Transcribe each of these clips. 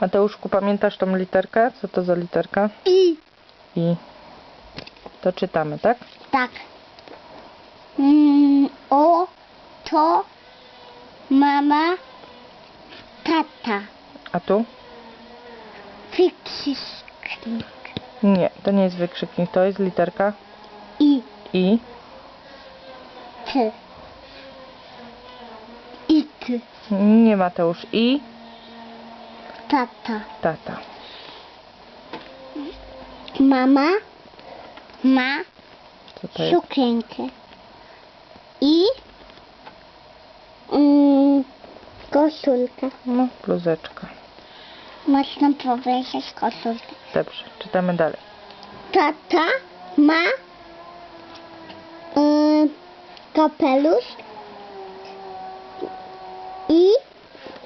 Mateuszku, pamiętasz tą literkę? Co to za literka? I I to czytamy, tak? tak. Mm, o, to, mama, tata. A tu? Wykrzyknik. Nie, to nie jest wykrzyknik, to jest literka I, I. ty. I ty, Nie Mateusz. I tata. tata. Mama ma Co to jest? sukienkę. I mm, koszulkę. No, bluzeczka. Można powiedzieć koszulkę. Dobrze, czytamy dalej. Tata ma y, kapelusz i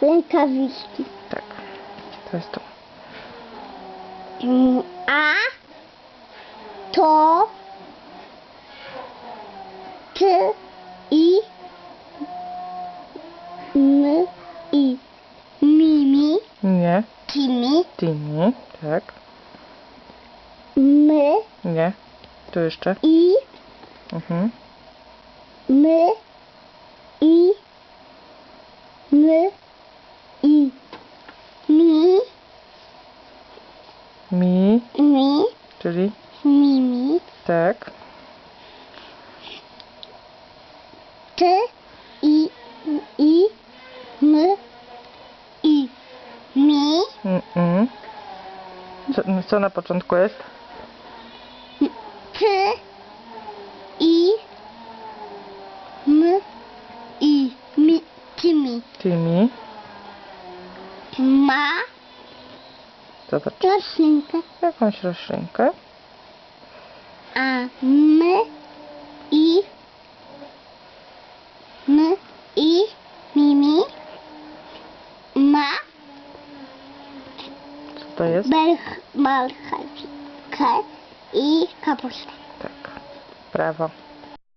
rękawiczki. To jest to. Mm, A to ty i my i mimi, Nie. kimi, Tini. Tak. my Nie. Tu jeszcze. i Mhm. my i my i mi, Mi. mi, Czyli mimi, tak. ty i i my i mi, Mm-mm. Co, co na początku jest? ty i my i mi, kimi Timi. ma Zobacz. roślinkę, Jakąś roślinkę. a my i my i mimi ma Co to jest? marchewkę i kapustę. Tak. Prawo.